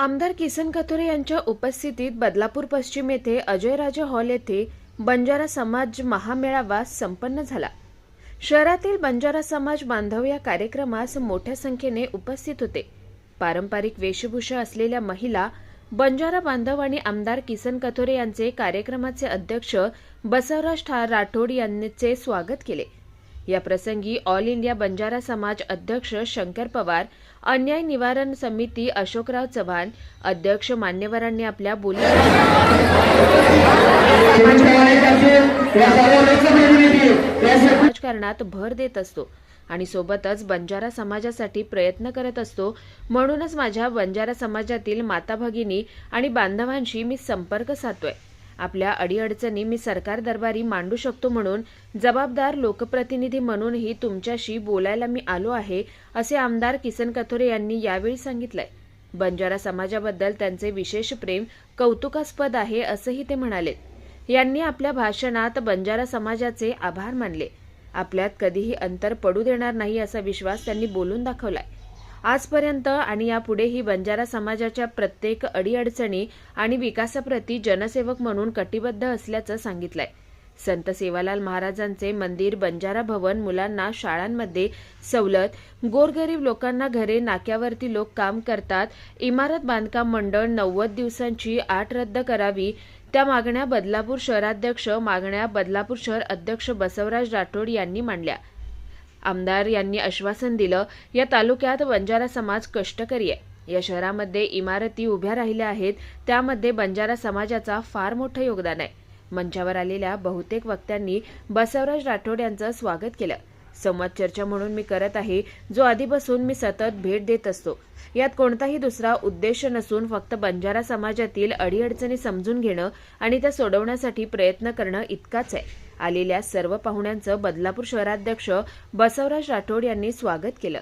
आमदार किसन कथोरे यांच्या उपस्थितीत बदलापूर पश्चिम येथे अजयराजे हॉल येथे बंजारा समाज महामेळावा संपन्न झाला. शहरातील बंजारा समाज बांधव या कार्यक्रमास मोठ्या संख्येने उपस्थित होते. पारंपरिक वेशभूषा असलेल्या महिला बंजारा बांधव आणि आमदार किसन कथोरे यांचे कार्यक्रमाचे अध्यक्ष बसवराज राठोड यांचे स्वागत केले. या प्रसंगी ऑल इंडिया बंजारा समाज अध्यक्ष शंकर पवार अन्याय निवारण समिती अशोकराव चव्हाण अध्यक्ष मान्यवरांनी आपल्या बोली राजकारणात भर देत असतो आणि सोबतच बंजारा समाजासाठी प्रयत्न करत असतो. म्हणूनच माझ्या बंजारा समाजातील माता भगिनी आणि बांधवांशी मी संपर्क साधतोय. आपल्या अडीअडचणी मी सरकार दरबारी मांडू शकतो म्हणून जबाबदार लोकप्रतिनिधी म्हणूनही तुमच्याशी बोलायला मी आलो आहे असे आमदार किसन कथोरे यांनी यावेळी सांगितलंय. बंजारा समाजाबद्दल त्यांचे विशेष प्रेम कौतुकास्पद आहे असंही ते म्हणाले. यांनी आपल्या भाषणात बंजारा समाजाचे आभार मानले. आपल्यात कधीही अंतर पडू देणार नाही असा विश्वास त्यांनी बोलून दाखवलाय. आजपर्यंत आणि यापुढेही बंजारा समाजाच्या प्रत्येक अडीअडचणी आणि विकासाप्रती जनसेवक म्हणून कटिबद्ध असल्याचं सांगितलंय. संत सेवालाल महाराजांचे मंदिर बंजारा भवन मुलांना शाळांमध्ये सवलत गोरगरीब लोकांना घरे नाक्यावरती लोक काम करतात इमारत बांधकाम मंडळ नव्वद दिवसांची आठ रद्द करावी त्या मागण्या बदलापूर शहराध्यक्ष मागण्या बदलापूर शहर अध्यक्ष बसवराज राठोड यांनी मांडल्या. आमदार यांनी आश्वासन दिलं या तालुक्यात बंजारा समाज कष्टकरी आहे. या शहरामध्ये इमारती उभ्या राहिल्या आहेत त्यामध्ये बंजारा समाजाचा फार मोठं योगदान आहे. मंचावर आलेल्या बहुतेक वक्त्यांनी बसवराज राठोड यांचं स्वागत केलं. संवाद चर्चा म्हणून मी करत आहे जो आधीपासून मी सतत भेट देत असतो. यात कोणताही दुसरा उद्देश नसून फक्त बंजारा समाजातील अडीअडचणी समजून घेणं आणि त्या सोडवण्यासाठी प्रयत्न करणं इतकाच आहे. आलेल्या सर्व पाहुण्यांचं बदलापूर शहराध्यक्ष बसवराज राठोड यांनी स्वागत केलं.